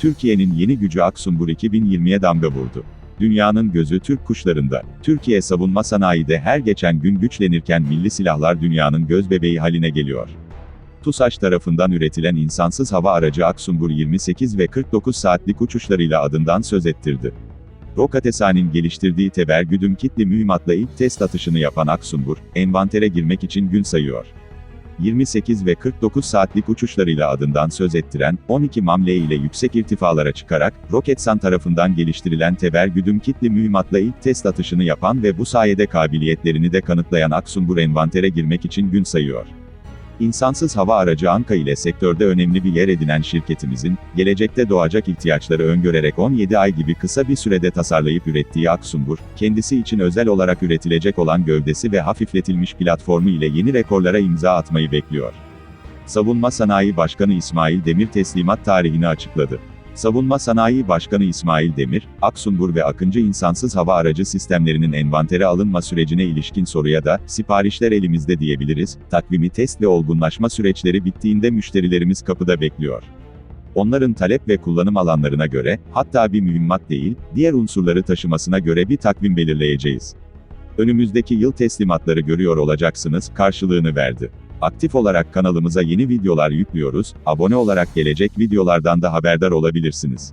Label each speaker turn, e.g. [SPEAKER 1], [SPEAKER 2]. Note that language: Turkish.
[SPEAKER 1] Türkiye'nin yeni gücü Aksungur 2020'ye damga vurdu. Dünyanın gözü Türk kuşlarında. Türkiye savunma sanayide her geçen gün güçlenirken milli silahlar dünyanın göz bebeği haline geliyor. TUSAŞ tarafından üretilen insansız hava aracı Aksungur 28 ve 49 saatlik uçuşlarıyla adından söz ettirdi. Roketsan'ın geliştirdiği Teber güdüm kitli mühimmatla ilk test atışını yapan Aksungur, envantere girmek için gün sayıyor. 28 ve 49 saatlik uçuşlarıyla adından söz ettiren, 12 mamle ile yüksek irtifalara çıkarak, Roketsan tarafından geliştirilen Teber güdüm kitli mühimmatla ilk test atışını yapan ve bu sayede kabiliyetlerini de kanıtlayan Aksungur envantere girmek için gün sayıyor. İnsansız hava aracı Anka ile sektörde önemli bir yer edinen şirketimizin, gelecekte doğacak ihtiyaçları öngörerek 17 ay gibi kısa bir sürede tasarlayıp ürettiği Aksungur, kendisi için özel olarak üretilecek olan gövdesi ve hafifletilmiş platformu ile yeni rekorlara imza atmayı bekliyor. Savunma Sanayi Başkanı İsmail Demir teslimat tarihini açıkladı. Savunma Sanayi Başkanı İsmail Demir, Aksungur ve Akıncı insansız hava aracı sistemlerinin envantere alınma sürecine ilişkin soruya da, siparişler elimizde diyebiliriz, takvimi test ve olgunlaşma süreçleri bittiğinde müşterilerimiz kapıda bekliyor. Onların talep ve kullanım alanlarına göre, hatta bir mühimmat değil, diğer unsurları taşımasına göre bir takvim belirleyeceğiz. Önümüzdeki yıl teslimatları görüyor olacaksınız, karşılığını verdi. Aktif olarak kanalımıza yeni videolar yüklüyoruz, abone olarak gelecek videolardan da haberdar olabilirsiniz.